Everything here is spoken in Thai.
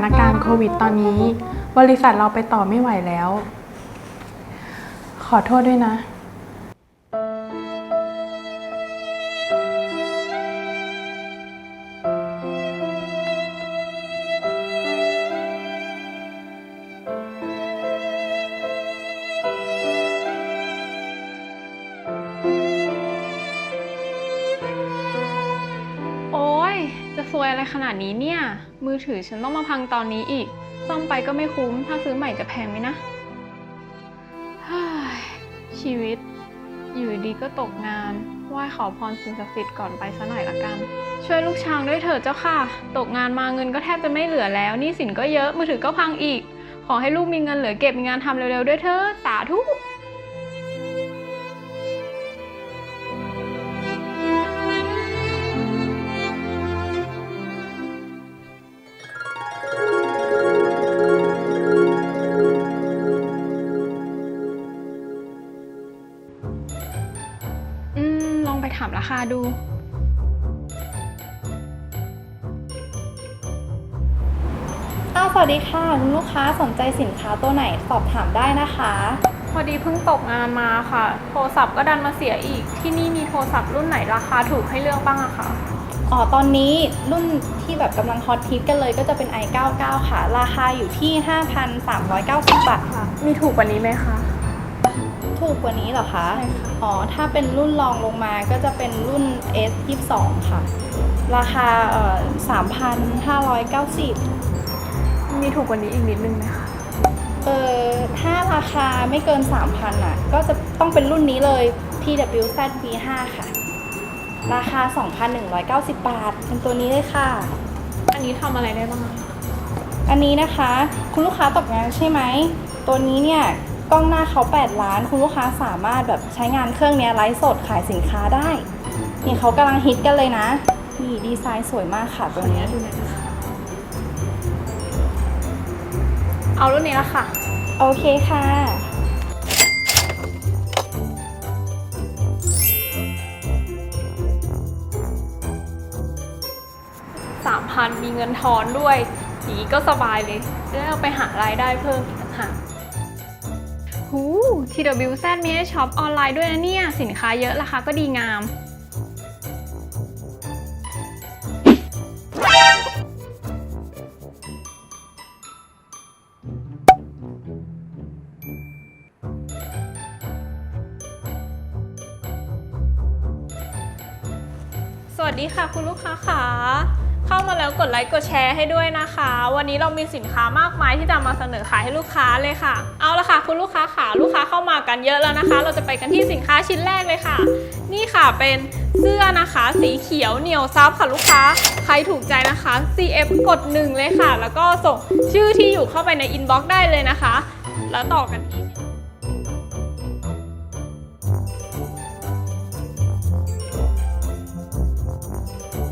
านการณ์โควิดตอนนี้ บริษัทเราไปต่อไม่ไหวแล้ว ขอโทษด้วยนะ อะไรขนาดนี้เนี่ย มือถือฉันต้องมาพังตอนนี้อีก ซ่อมไปก็ไม่คุ้ม ถ้าซื้อใหม่จะแพงไหมนะชีวิต อยู่ดีก็ตกงานไหว้ขอพรสิ่งศักดิ์สิทธิ์ก่อนไปซะหน่อยละกัน ช่วยลูกช้างด้วยเถิดเจ้าค่ะ ตกงานมาเงินก็แทบจะไม่เหลือแล้วหนี้สินก็เยอะมือถือก็พังอีก ขอให้ลูกมีเงินเหลือเก็บมีงานทำเร็วๆด้วยเถิดสาธุามราคาดูอ้าวสวัสดีค่ะ คุณลูกค้าสนใจสินค้าตัวไหนสอบถามได้นะคะ พอดีเพิ่งตกงานมาค่ะ โทรศัพท์ก็ดันมาเสียอีก ที่นี่มีโทรศัพท์รุ่นไหนราคาถูกให้เลือกบ้างอะคะอ๋อ ตอนนี้รุ่นที่แบบกำลังฮอตฮิตกันเลยก็จะเป็น i99 ค่ะ ราคาอยู่ที่ 5,390 บาทค่ะ มีถูกกว่านี้ไหมคะ ถูกกว่านี้เหรอคะใช่ค่ะอ๋อ ถ้าเป็นรุ่นรองลงมาก็จะเป็นรุ่น S22 ค่ะ ราคาเอ่อ3,590 มีถูกกว่านี้อีกนิดนึงไหมคะ เออถ้าราคาไม่เกิน 3,000อะ ก็จะต้องเป็นรุ่นนี้เลย TWZ V5 ค่ะ ราคา 2,190 บาท เป็นตัวนี้เลยค่ะ อันนี้ทำอะไรได้บ้างอะอันนี้นะคะ คุณลูกค้าตกงานใช่ไหม ตัวนี้เนี่ย กล้องหน้าเขา8ล้าน คุณลูกค้าสามารถแบบใช้งานเครื่องเนี้ยไลฟ์สดขายสินค้าได้ นี่เขากำลังฮิตกันเลยนะนี่ดีไซน์สวยมากค่ะตัวนี้ดูหน่อยนะคะเอารุ่นนี้ละค่ะ โอเคค่ะ3,000มีเงินทอนด้วยอย่างนี้ก็สบายเลยจะได้เอาไปหารายได้เพิ่มอีกต่างหาก หู TWZ มีให้ช็อปออนไลน์ด้วยนะเนี่ย สินค้าเยอะราคาก็ดีงาม สวัสดีค่ะคุณลูกค้าค่ะ เข้ามาแล้วกดไลค์กดแชร์ให้ด้วยนะคะ วันนี้เรามีสินค้ามากมายที่จะมาเสนอขายให้ลูกค้าเลยค่ะ เอาละค่ะ คุณลูกค้าค่ะลูกค้าเข้ามากันเยอะแล้วนะคะ เราจะไปกันที่สินค้าชิ้นแรกเลยค่ะ นี่ค่ะเป็นเสื้อนะคะสีเขียวเหนียวซับค่ะลูกค้า ใครถูกใจนะคะ CF กดหนึ่งเลยค่ะ แล้วก็ส่งชื่อที่อยู่เข้าไปในอินบ็อกซ์ได้เลยนะคะ แล้วต่อกันที่